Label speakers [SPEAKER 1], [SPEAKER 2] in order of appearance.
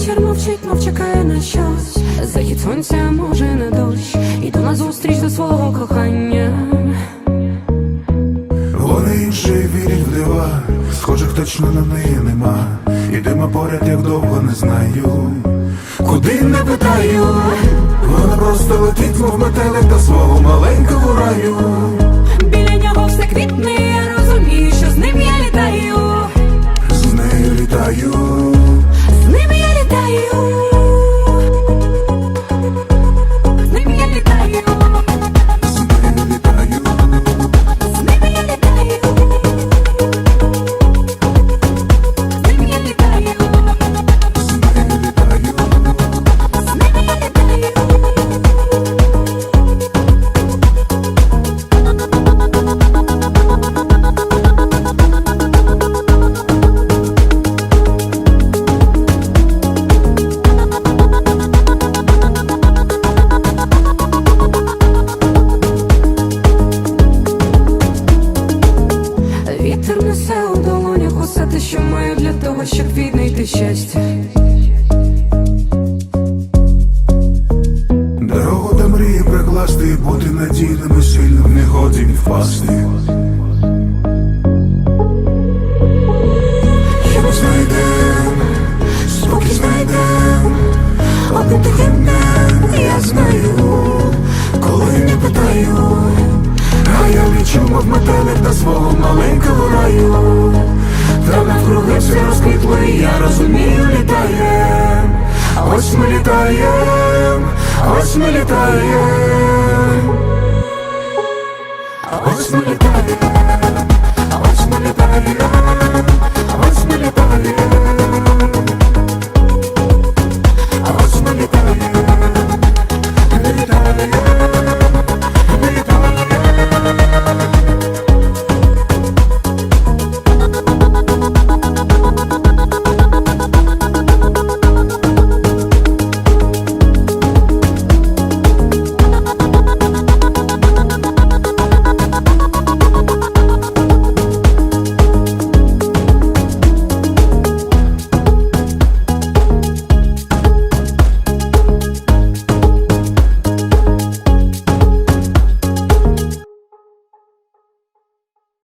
[SPEAKER 1] Вечір мовчить, мов чекає на щось. Захід сонця може на дощ. Іду на зустріч до свого кохання.
[SPEAKER 2] Вони інші вірять в дива, схожих точно на неї нема. Ідемо поряд, як довго не знаю. Куди не питаю, вона просто летить, мов метелик до свого маленького раю.
[SPEAKER 1] Вітер несе у долонях усе те, що маю для того, щоб віднайти щастя.
[SPEAKER 2] Дорогу до мрії прикласти бути надійним і сильним, не годі впасти. Знайдем, спокій знайдем, одним тихим Чума в метелик до свого маленького раю? Та навкруги все розквітло і я розумію, літаєм. Ось ми літаєм, ось ми літаєм. Ось ми літаєм, ось ми літаєм, ось ми літаєм.